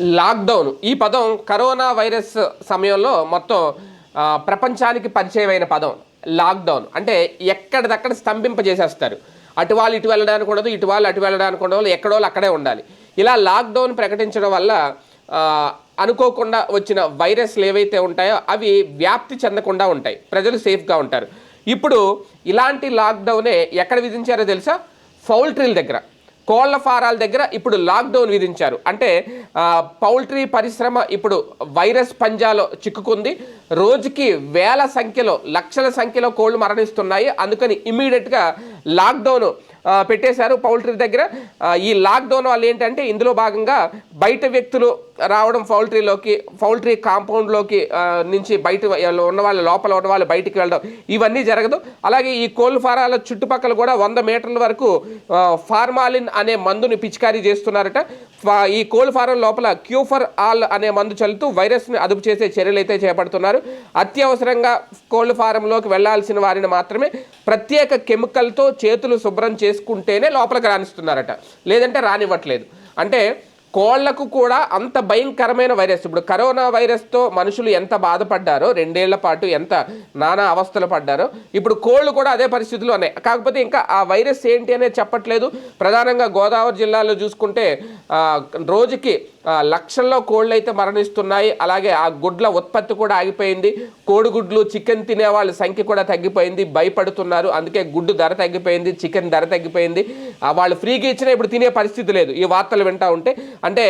Lockdown. ఈ పదం corona virus సమయంలో మొత్తం ప్రపంచానికి పరిచయమైన పదం లాక్డౌన్. అంటే ఎక్కడిదక్కడ స్తంభింపజేసేస్తారు. అటు వాళ్ళు ఇటు వెళ్ళడానికి ఉండదు ఇటు వాళ్ళు అటు వెళ్ళడానికి ఉండదు ఎక్కడో అక్కడే ఉండాలి. ఇలా లాక్డౌన్ ప్రకటించడం వల్ల అనుకోకుండా వచ్చిన వైరస్లు ఏవైతే ఉంటాయో అవి వ్యాప్తి చెందకుండా ఉంటాయి. ప్రజలు సేఫ్గా ఉంటారు. ఇప్పుడు ఇలాంటి లాక్డౌనే ఎక్కడ విధించారో తెలుసా? పౌల్ట్రీల దగ్గర. కోళ్ళ ఫారాల దగ్గర ఇప్పుడు లాక్డౌన్ విధించారు. అంటే పౌల్ట్రీ పరిశ్రమ ఇప్పుడు వైరస్ పంజాలో చిక్కుకుంది. రోజుకి వేల సంఖ్యలో లక్షల సంఖ్యలో కోళ్ళు మరణిస్తున్నాయి. అందుకని ఇమీడియట్గా లాక్డౌన్ పెట్టేశారు పౌల్ట్రీ దగ్గర. ఈ లాక్డౌన్ వాళ్ళు ఏంటంటే ఇందులో భాగంగా బయట వ్యక్తులు రావడం పౌల్ట్రీలోకి పౌల్ట్రీ కాంపౌండ్లోకి నుంచి బయట ఉన్న వాళ్ళ లోపల ఉన్న వాళ్ళు బయటికి వెళ్ళడం ఇవన్నీ జరగదు. అలాగే ఈ కోళ్ళ ఫారాల చుట్టుపక్కల కూడా వంద మీటర్ల వరకు ఫార్మాలిన్ అనే మందుని పిచికారీ చేస్తున్నారట. ఈ కోళ్ళ ఫారం లోపల క్యూఫర్ ఆల్ అనే మందు చల్లుతూ వైరస్ని అదుపు చేసే చర్యలు అయితే చేపడుతున్నారు. అత్యవసరంగా కోళ్ళ ఫారంలోకి వెళ్ళాల్సిన వారిని మాత్రమే ప్రత్యేక కెమికల్తో చేతులు శుభ్రం చేసుకుంటేనే లోపలికి రాణిస్తున్నారట. లేదంటే రానివ్వట్లేదు. అంటే కోళ్ళకు కూడా అంత భయంకరమైన వైరస్. ఇప్పుడు కరోనా వైరస్తో మనుషులు ఎంత బాధపడ్డారో రెండేళ్ళ పాటు ఎంత నానా అవస్థలు పడ్డారో ఇప్పుడు కోళ్ళు కూడా అదే పరిస్థితులు ఉన్నాయి. కాకపోతే ఇంకా ఆ వైరస్ ఏంటి అనేది చెప్పట్లేదు. ప్రధానంగా గోదావరి జిల్లాలో చూసుకుంటే రోజుకి లక్షల్లో కోళ్ళు అయితే మరణిస్తున్నాయి. అలాగే ఆ గుడ్ల ఉత్పత్తి కూడా ఆగిపోయింది. కోడిగుడ్లు చికెన్ తినే వాళ్ళ సంఖ్య కూడా తగ్గిపోయింది. భయపడుతున్నారు. అందుకే గుడ్డు ధర తగ్గిపోయింది చికెన్ ధర తగ్గిపోయింది. వాళ్ళు ఫ్రీగా ఇచ్చినా ఇప్పుడు తినే పరిస్థితి లేదు. ఈ వార్తలు వింటా ఉంటే. అంటే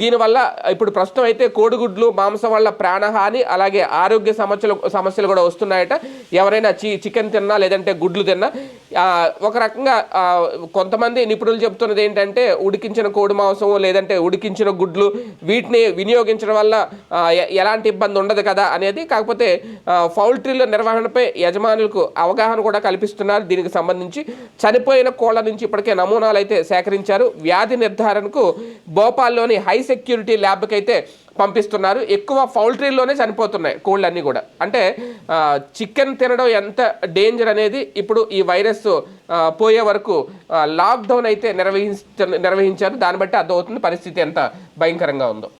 దీనివల్ల ఇప్పుడు ప్రస్తుతం అయితే కోడిగుడ్లు మాంసం వల్ల ప్రాణహాని అలాగే ఆరోగ్య సమస్యలు సమస్యలు కూడా వస్తున్నాయట. ఎవరైనా చి చికెన్ తిన్నా లేదంటే గుడ్లు తిన్నా ఒక రకంగా కొంతమంది నిపుణులు చెబుతున్నది ఏంటంటే ఉడికించిన కోడి మాంసం లేదంటే ఉడికించిన గుడ్లు వీటిని వినియోగించడం వల్ల ఎలాంటి ఇబ్బంది ఉండదు కదా అనేది. కాకపోతే పౌల్ట్రీల నిర్వహణపై యజమానులకు అవగాహన కూడా కల్పిస్తున్నారు. దీనికి సంబంధించి చనిపోయిన కోళ్ళ నుంచి ఇప్పటికే నమూనాలు అయితే సేకరించారు. వ్యాధి నిర్ధారణకు భోపాల్లోని హై సెక్యూరిటీ ల్యాబ్కి అయితే పంపిస్తున్నారు. ఎక్కువ పౌల్ట్రీలోనే చనిపోతున్నాయి కోళ్ళన్నీ కూడా. అంటే చికెన్ తినడం ఎంత డేంజర్ అనేది ఇప్పుడు ఈ వైరస్ పోయే వరకు లాక్డౌన్ అయితే నిర్వహించ నిర్వహించారు. దాన్ని బట్టి అర్థమవుతుంది పరిస్థితి ఎంత భయంకరంగా ఉందో.